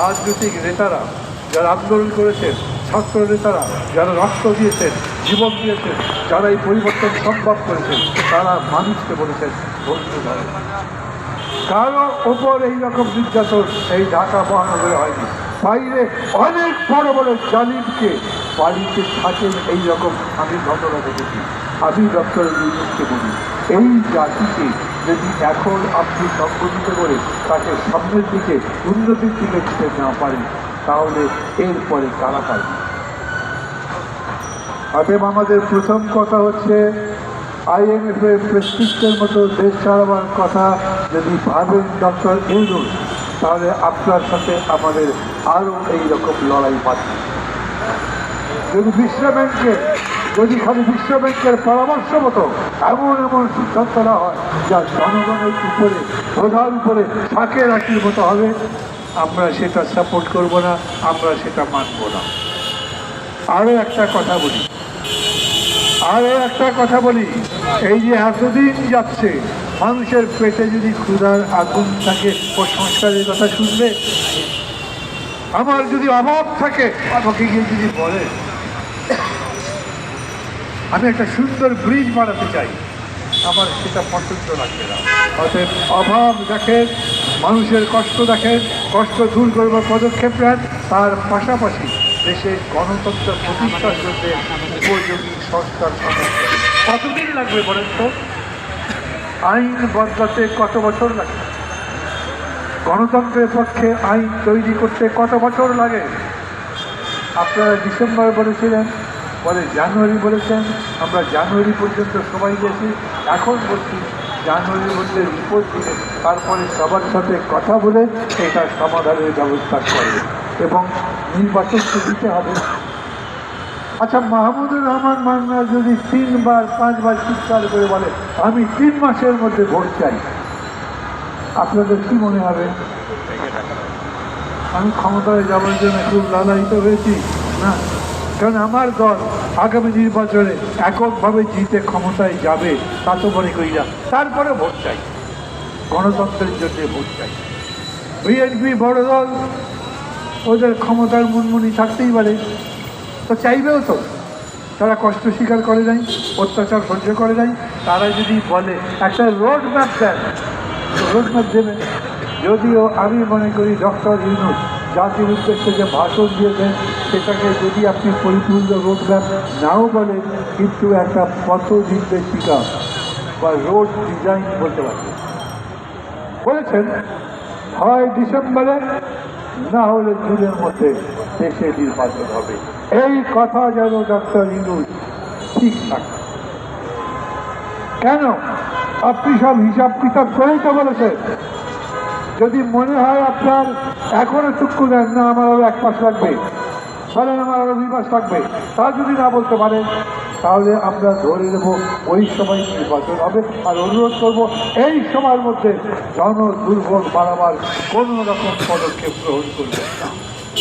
রাজনৈতিক নেতারা যারা আন্দোলন করেছেন, ছাত্র নেতারা যারা রক্ত দিয়েছেন, জীবন দিয়েছেন, যারা এই পরিবর্তন সম্ভব করেছেন, তারা মানুষকে বলেছেন বন্ধু ধরে কারও ওপর এইরকম নির্যাতন এই ঢাকা মহানগরে হয়নি। বাইরে অনেক বড় বড় জালিমকে বাড়িতে থাকেন এইরকম আমি ঘটনা দেখেছি। আমি ডক্টর বলি, এই জাতিকে যদি এখন আপনি সংগঠিত করে তাকে সামনের দিকে উন্নতির দিকে দিতে না পারেন, তাহলে এরপরে কারা পারবে অতএব আমাদের প্রথম কথা হচ্ছে আইএমএফ এর প্রেসক্রিপ্টের মতো দেশ চালাবার কথা যদি ভাবেন ডক্টর ইউনুস, তাহলে আপনার সাথে আমাদের আরও এই রকম লড়াই বাড়বে যদি বিশ্ব ব্যাংকে যদি খালি বিশ্ব ব্যাংকের পরামর্শ মতো এমন এমন সিদ্ধান্তরা হয় যা জনগণের উপরে, প্রধান উপরে থাকে রাখির মতো হবে, আমরা সেটা সাপোর্ট করব না, আমরা সেটা মানব না। আরও একটা কথা বলি। আরও একটা কথা বলি। এই যে এতদিন যাচ্ছে, মানুষের পেটে যদি ক্ষুধার আগুন থাকে ও সংস্কারের কথা শুনবে, আমার যদি অভাব থাকে, আমাকে গিয়ে যদি বলে আমি একটা সুন্দর ব্রিজ বানাতে চাই। আমার সেটা পছন্দ লাগবে না। অতএব অভাব দেখেন, মানুষের কষ্ট দেখেন, কষ্ট দূর করবার পদক্ষেপ নেন। তার পাশাপাশি দেশে গণতন্ত্র প্রতিষ্ঠার জন্য উপযোগী সংস্কার কতদিন লাগবে বলেন তো? আইন বদলাতে কত বছর লাগে? গণতন্ত্রের পক্ষে আইন তৈরি করতে কত বছর লাগে? আপনারা ডিসেম্বর বলেছিলেন পরে জানুয়ারি বলেছেন, আমরা জানুয়ারি পর্যন্ত সবাই গেছি এখন বলছি জানুয়ারির মধ্যে রিপোর্ট দিলে তারপরে সবার সাথে কথা বলে এটা সমাধানের ব্যবস্থা করে এবং নির্বাচন তো দিতে হবে। আচ্ছা মাহমুদুর রহমান মান্না যদি তিনবার, পাঁচবার চিৎকার করে বলে, আমি তিন মাসের মধ্যে ভোট চাই, আপনাদের কি মনে হবে? আমি ক্ষমতায় যাওয়ার জন্য খুব লালায়িত হয়েছি, না? কারণ আমার দল আগামী নির্বাচনে এককভাবে জিতে ক্ষমতায় যাবে, তা তো মনে করি না। তারপরে ভোট চাই। গণতন্ত্রের জন্য ভোট চাই। বিএনপি বড় দল, ওদের ক্ষমতার মুনমুনি থাকতেই পারে। তো চাইবেও তো। তারা কষ্ট স্বীকার করে নাই, অত্যাচার সহ্য করে নাই। তারা যদি বলে, একটা রোড ম্যাপ দেন রোড ম্যাপ দেবে। যদিও আমি মনে করি ডক্টর ইউনুস জাতির উদ্দেশ্যে যে ভাষণ দিয়েছেন, সেটাকে যদি আপনি পরিপূর্ণ রোড ম্যাপ নাও বলেন, কিন্তু একটা পথ নির্দেশিকা বা রোড ডিজাইন বলতে পারবেন বলেছেন, হয় ডিসেম্বরে, না হলে জুনের মধ্যে দেশে নির্বাচন হবে। এই কথা যেন ডক্টর ইনুস ঠিক থাকে। কেন? আপনি সব হিসাব কিতাব করেই তো বলেছেন। যদি মনে হয় আপনার এখনও চুক্কু দেন, না, আমার আরও এক মাস লাগবে। বলেন, আমার আরও দুই মাস লাগবে। তা যদি না বলতে পারেন, তাহলে আমরা ধরে নেব ওই সময় নির্বাচন হবে। আর অনুরোধ করব, এই সময়ের মধ্যে জন দুর্ভোগ বাড়াবার কোনো রকম পদক্ষেপ গ্রহণ করবে না।